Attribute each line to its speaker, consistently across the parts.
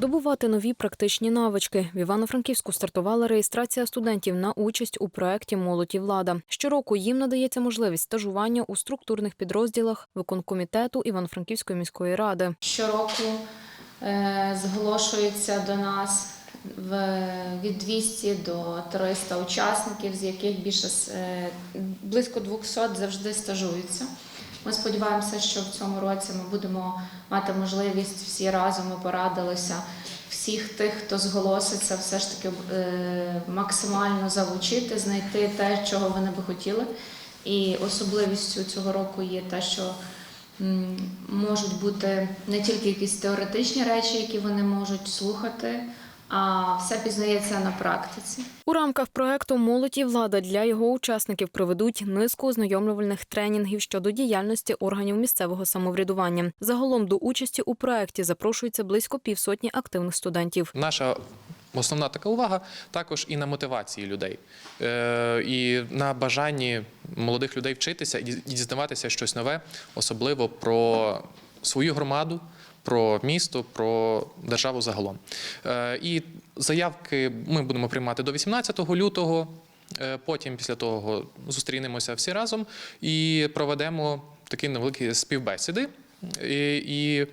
Speaker 1: Здобувати нові практичні навички. В Івано-Франківську стартувала реєстрація студентів на участь у проєкті Молодь і влада. Щороку їм надається можливість стажування у структурних підрозділах виконкомітету Івано-Франківської міської ради.
Speaker 2: Щороку е, зголошується до нас від 200 до 300 учасників, з яких більше е, близько 200 завжди стажуються. Ми сподіваємося, що в цьому році ми будемо мати можливість всі разом ми порадилися всіх тих, хто зголоситься, все ж таки е, максимально залучити, знайти те, чого вони би хотіли. І особливістю цього року є те, що можуть бути не тільки якісь теоретичні речі, які вони можуть слухати, а все пізнається на практиці.
Speaker 1: У рамках проекту Молодь і влада для його учасників проведуть низку ознайомлювальних тренінгів щодо діяльності органів місцевого самоврядування. Загалом до участі у проекті запрошується близько півсотні активних студентів.
Speaker 3: Наша основна така увага також і на мотивації людей, е, і на бажанні молодих людей вчитися і дізнаватися щось нове, особливо про свою громаду. Про місто, про державу загалом. Е, І заявки ми будемо приймати до 18 лютого. Е, Потім, після того, зустрінемося всі разом і проведемо такі невеликі співбесіди. І, і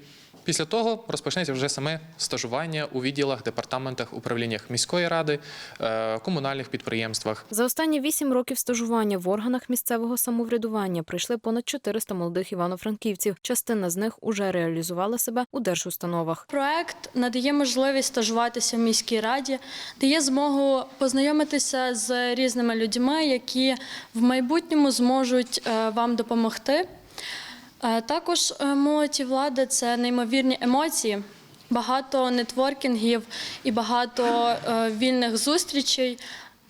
Speaker 3: після того розпочнеться вже саме стажування у відділах, департаментах, управліннях міської ради, е, комунальних підприємствах.
Speaker 1: За останні вісім років стажування в органах місцевого самоврядування прийшли понад 400 молодих івано-франківців. Частина з них уже реалізувала себе у держустановах.
Speaker 4: Проект надає можливість стажуватися в міській раді, дає змогу познайомитися з різними людьми, які в майбутньому зможуть е, вам допомогти. Е, Також е, молодь і влада це неймовірні емоції, багато нетворкінгів і багато е, вільних зустрічей.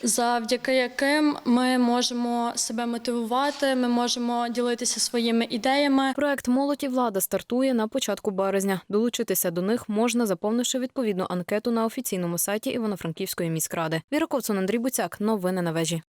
Speaker 4: Завдяки яким ми можемо себе мотивувати, ми можемо ділитися своїми ідеями.
Speaker 1: Проект Молодь і влада стартує на початку березня. Долучитися до них можна, заповнивши відповідну анкету на офіційному сайті Івано-Франківської міськради. Віра Ковцун, Андрій Буцяк. Новини на вежі.